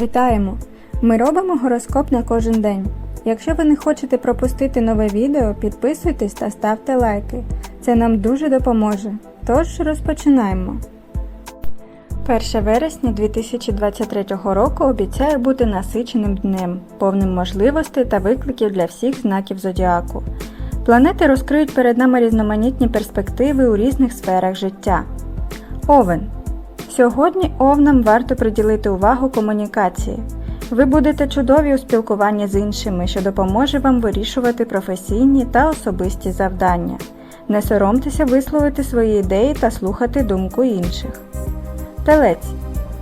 Вітаємо! Ми робимо гороскоп на кожен день. Якщо ви не хочете пропустити нове відео, підписуйтесь та ставте лайки. Це нам дуже допоможе. Тож розпочинаємо. 1 вересня 2023 року обіцяє бути насиченим днем, повним можливостей та викликів для всіх знаків зодіаку. Планети розкриють перед нами різноманітні перспективи у різних сферах життя. Овен. Сьогодні овнам варто приділити увагу комунікації. Ви будете чудові у спілкуванні з іншими, що допоможе вам вирішувати професійні та особисті завдання. Не соромтеся висловити свої ідеї та слухати думку інших. Телець.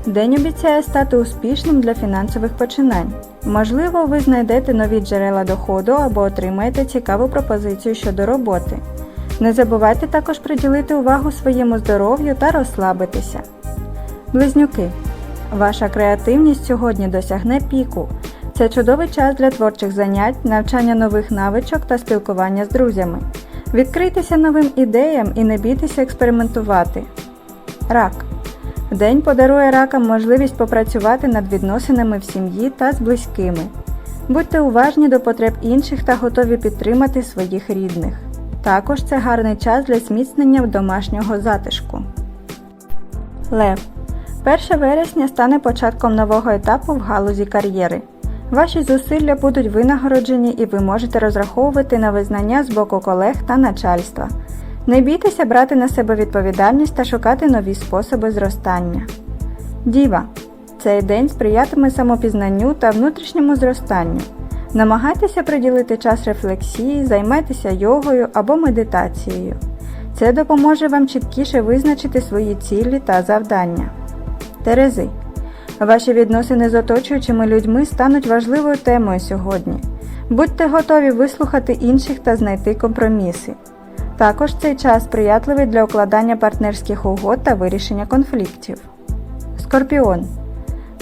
День обіцяє стати успішним для фінансових починань. Можливо, ви знайдете нові джерела доходу або отримаєте цікаву пропозицію щодо роботи. Не забувайте також приділити увагу своєму здоров'ю та розслабитися. Близнюки. Ваша креативність сьогодні досягне піку. Це чудовий час для творчих занять, навчання нових навичок та спілкування з друзями. Відкрийтеся новим ідеям і не бійтеся експериментувати. Рак. День подарує ракам можливість попрацювати над відносинами в сім'ї та з близькими. Будьте уважні до потреб інших та готові підтримати своїх рідних. Також це гарний час для зміцнення домашнього затишку. Лев. 1 вересня стане початком нового етапу в галузі кар'єри. Ваші зусилля будуть винагороджені і ви можете розраховувати на визнання з боку колег та начальства. Не бійтеся брати на себе відповідальність та шукати нові способи зростання. Діва. Цей день сприятиме самопізнанню та внутрішньому зростанню. Намагайтеся приділити час рефлексії, займайтеся йогою або медитацією. Це допоможе вам чіткіше визначити свої цілі та завдання. Терези. Ваші відносини з оточуючими людьми стануть важливою темою сьогодні. Будьте готові вислухати інших та знайти компроміси. Також цей час сприятливий для укладання партнерських угод та вирішення конфліктів. Скорпіон.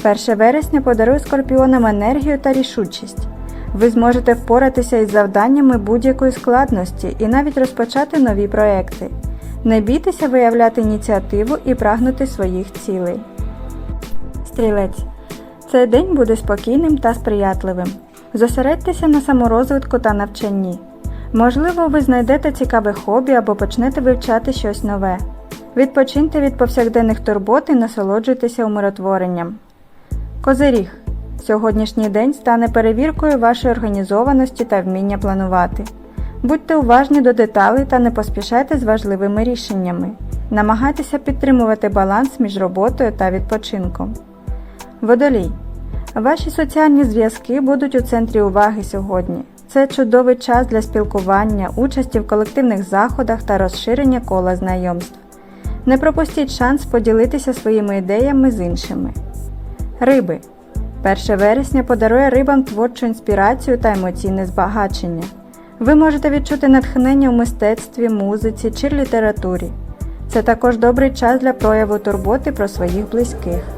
1 вересня подарує скорпіонам енергію та рішучість. Ви зможете впоратися із завданнями будь-якої складності і навіть розпочати нові проекти. Не бійтеся виявляти ініціативу і прагнути своїх цілей. Стрілець. Цей день буде спокійним та сприятливим. Зосередьтеся на саморозвитку та навчанні. Можливо, ви знайдете цікаве хобі або почнете вивчати щось нове. Відпочиньте від повсякденних турбот і насолоджуйтеся умиротворенням. Козиріг. Сьогоднішній день стане перевіркою вашої організованості та вміння планувати. Будьте уважні до деталей та не поспішайте з важливими рішеннями. Намагайтеся підтримувати баланс між роботою та відпочинком. Водолій. Ваші соціальні зв'язки будуть у центрі уваги сьогодні. Це чудовий час для спілкування, участі в колективних заходах та розширення кола знайомств. Не пропустіть шанс поділитися своїми ідеями з іншими. Риби. 1 вересня подарує рибам творчу інспірацію та емоційне збагачення. Ви можете відчути натхнення у мистецтві, музиці чи літературі. Це також добрий час для прояву турботи про своїх близьких.